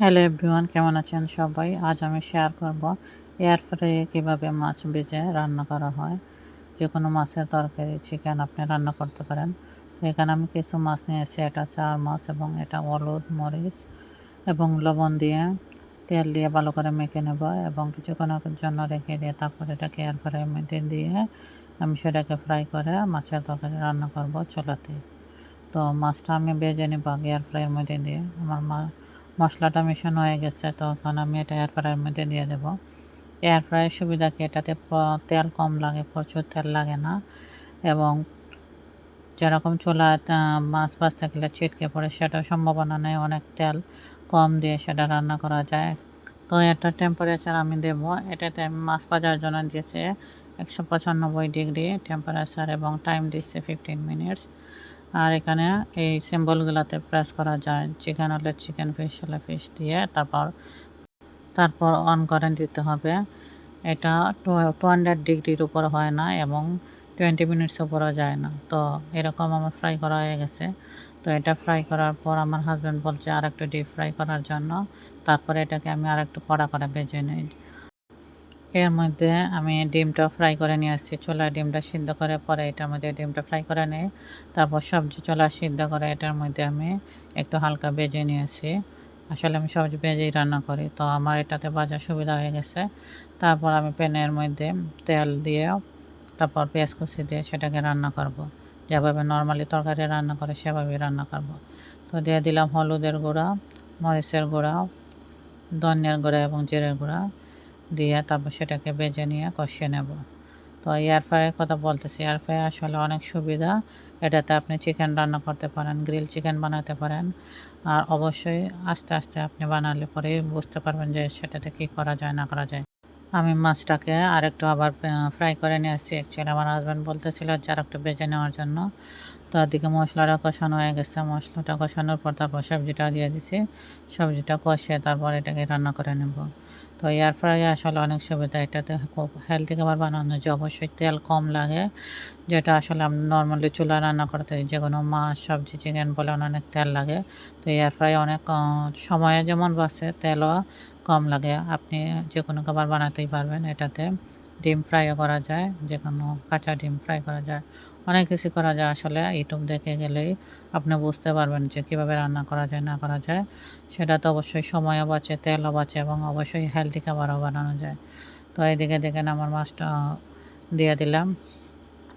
Hello everyone কেমন আছেন সবাই? আজ আমি শেয়ার করব এয়ার ফ্রাইয়ে কীভাবে মাছ ভেজে রান্না করা হয়। যে কোনো মাছের তরকারি চিকেন আপনি রান্না করতে পারেন। তো এখানে আমি কিছু মাছ নিয়েছি, এটা চার মাছ এবং এটা হলুদ মরিচ এবং লবণ দিয়ে তেল দিয়ে ভালো করে মেখে নেব এবং কিছুক্ষণের জন্য রেখে দিয়ে তারপর এটাকে এয়ার ফ্রাইয়ের মধ্যে দিয়ে আমি সেটাকে ফ্রাই করে মাছের তরকারি রান্না করব চুলাতে। তো মাছটা আমি ভেজে নেব এয়ার ফ্রাইয়ের মধ্যে দিয়ে। আমার মা মশলাটা মেশানো হয়ে গেছে, তখন আমি এটা এয়ার ফ্রাইয়ের মধ্যে দিয়ে দেব। এয়ার ফ্রাইয়ের সুবিধা কি? এটাতে তেল কম লাগে, প্রচুর তেল লাগে না। এবং যেরকম চুলা মাছ ভাজ থাকলে ছিটকে পড়ে সেটার সম্ভাবনা নেই, অনেক তেল কম দিয়ে সেটা রান্না করা যায়। তো এটা টেম্পারেচার আমি দেব, এটাতে আমি মাছ ভাজার জন্য দিয়েছে একশো পঁচানব্বই ডিগ্রি টেম্পারেচার এবং টাইম দিচ্ছে ফিফটিন মিনিটস আর এখানে এই সিম্বলগুলোতে প্রেস করা যায়। চিকেন হলে চিকেন ফিশ হলে ফিশ দিয়ে তারপর তারপর অন করে দিতে হবে। এটা টু টু হান্ড্রেড ডিগ্রির উপর হয় না এবং টোয়েন্টি মিনিটস উপরও যায় না। তো এরকম আমার ফ্রাই করা হয়ে গেছে। তো এটা ফ্রাই করার পর আমার হাজব্যান্ড বলছে আর একটু ডিপ ফ্রাই করার জন্য। তারপরে এটাকে আমি আর একটু কড়া করে বেজে নিই। এর মধ্যে আমি ডিমটা ফ্রাই করে নিয়ে আসছি। চোলা ডিমটা সিদ্ধ করে পরে এটার মধ্যে ডিমটা ফ্রাই করে নিই তারপর সবজি চোলা সিদ্ধ করে এটার মধ্যে আমি একটু হালকা বেজে নিয়েছি আসলে আমি সবজি ভেজেই রান্না করি, তো আমার এটাতে বাজার সুবিধা হয়ে গেছে। তারপর আমি প্যানের মধ্যে তেল দিয়ে, তারপর পেঁয়াজ কুচি দিয়ে সেটাকে রান্না করব। যেভাবে নর্মালি তরকারি রান্না করে সেভাবেই রান্না করব। তো দিয়ে দিলাম হলুদের গুঁড়া, মরিচের গুঁড়া, ধনিয়ার গুঁড়া এবং জিরের গুঁড়া। দিয়ে তারপর সেটাকে বেজে নিয়ে কষিয়ে নেব। তো এয়ার ফ্রাইয়ের কথা বলতেছি এয়ার ফ্রাই আসলে অনেক সুবিধা। এটাতে আপনি চিকেন রান্না করতে পারেন গ্রিল চিকেন বানাতে পারেন। আর অবশ্যই আস্তে আস্তে আপনি বানালে পরেই বুঝতে পারবেন যে সেটাতে কী করা যায়, না করা যায়। আমি মাছটাকে আরেকটু আবার ফ্রাই করে নিয়ে আসছি। অ্যাকচুয়ালি আমার হাজব্যান্ড বলতেছিল যে আর একটু বেজে নেওয়ার জন্য। তো দিকে মশলাটা কষানো হয়ে গেছে। মশলাটা কষানোর পর তারপর সবজিটা দিয়ে দিছি। সবজিটা কষে তারপর এটাকে রান্না করে নেব। তো এয়ার ফ্রাই আসলে অনেক সুবিধা। এটাতে খুব হেলদি খাবার বানানো যে অবশ্যই তেল কম লাগে। যেটা আসলে আমি নর্মালি চুলা রান্না করতে যে কোনো মাছ, সবজি চিকেন বলে অনেক তেল লাগে। তো এয়ার ফ্রাই অনেক সময়ে যেমন বাসে তেলও কম লাগে। আপনি যে কোনো খাবার বানাতেই পারবেন। এটাতে ডিম ফ্রাইও করা যায়। যে কোনো কাঁচা ডিম ফ্রাই করা যায়। অনেক কিছু করা যায় আসলে, ইউটিউব দেখে গেলেই আপনি বুঝতে পারবেন যে কীভাবে রান্না করা যায়, না করা যায়। সেটা তো অবশ্যই সময়ও বাঁচে, তেলও বাঁচে এবং অবশ্যই হেলদি খাবারও বানানো যায়। তো এইদিকে দেখেন আমার মাছটা দিয়ে দিলাম।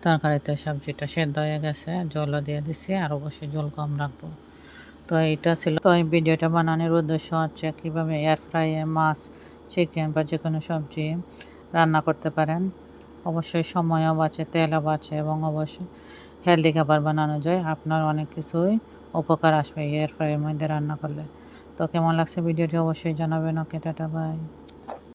তরকারিতে সবজিটা সেদ্ধ হয়ে গেছে, জলও দিয়ে দিছি আর অবশ্যই জল কম রাখব। তো এইটা ছিল। তো এই ভিডিওটা বানানোর উদ্দেশ্য হচ্ছে কীভাবে এয়ার ফ্রাইয়ে মাছ চিকেন বা যে কোনো সবজি রান্না করতে পারেন। অবশ্যই সময়ও বাঁচে, তেলও বাঁচে এবং অবশ্যই হেলদি খাবার বানানো যায়। আপনার অনেক কিছুই উপকার আসবে এয়ার ফ্রাইয়ের মধ্যে রান্না করলে। তো কেমন লাগছে? ভিডিওটি অবশ্যই জানাবেন। ওকে, টাটা বাই